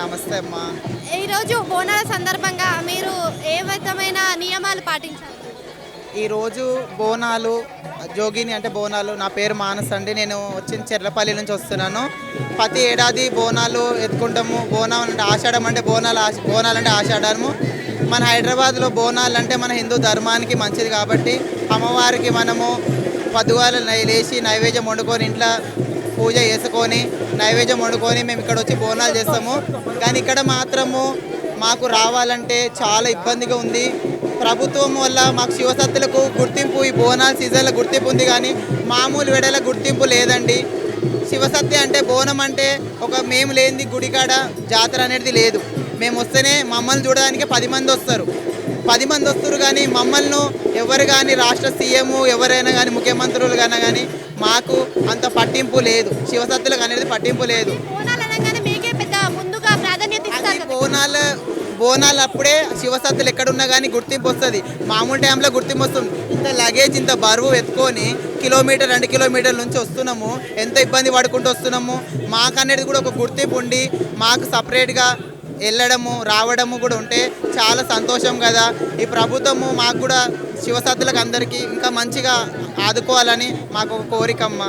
నమస్తే అమ్మా. ఈరోజు బోనాల సందర్భంగా మీరు ఏ విధమైన నియమాలు పాటించారు ఈరోజు బోనాలు జోగిని అంటే బోనాలు నా పేరు మానస్ అండి. నేను వచ్చిన చెర్లపల్లి నుంచి వస్తున్నాను. ప్రతి ఏడాది బోనాలు ఎత్తుకుంటాము. బోనం అంటే ఆషాఢం అంటే బోనాలు బోనాలు అంటే ఆషాఢము. మన హైదరాబాద్లో బోనాలు అంటే మన హిందూ ధర్మానికి మంచిది కాబట్టి అమ్మవారికి మనము పదువాలు లేచి నైవేద్యం వండుకొని ఇంట్లో పూజ చేసుకొని నైవేద్యం వండుకొని మేము ఇక్కడ వచ్చి బోనాలు చేస్తాము. కానీ ఇక్కడ మాత్రము మాకు రావాలంటే చాలా ఇబ్బందిగా ఉంది. ప్రభుత్వం వల్ల మాకు శివసత్తులకు గుర్తింపు ఈ బోనాల సీజన్లో గుర్తింపు ఉంది కానీ మామూలు వెడల గుర్తింపు లేదండి. శివసత్య అంటే బోనం అంటే ఒక మేము లేనిది గుడికాడ జాతర అనేది లేదు. మేము వస్తేనే మమ్మల్ని చూడడానికి పది మంది వస్తారు. పది మంది వస్తారు కానీ మమ్మల్ని ఎవరు కానీ రాష్ట్ర సీఎం ఎవరైనా కానీ ముఖ్యమంత్రులు కానీ కానీ మాకు అంత పట్టింపు లేదు. శివసత్తులకు అనేది పట్టింపు లేదు. బోనాలు. బోనాల బోనాలు అప్పుడే శివసత్తులు ఎక్కడున్నా కానీ గుర్తింపు వస్తుంది. మామూలు టైంలో గుర్తింపు వస్తుంది. ఇంత లగేజ్ ఇంత బరువు ఎత్తుకొని కిలోమీటర్ రెండు కిలోమీటర్ల నుంచి వస్తున్నాము. ఎంత ఇబ్బంది పడుకుంటూ వస్తున్నాము. మాకు అనేది కూడా ఒక గుర్తింపు ఉండి మాకు సపరేట్గా వెళ్ళడము రావడము కూడా ఉంటే చాలా సంతోషం కదా. ఈ ప్రభుత్వము మాకు కూడా శివసత్తులకు అందరికీ ఇంకా మంచిగా ఆదుకోవాలని మాకు ఒక కోరికమ్మ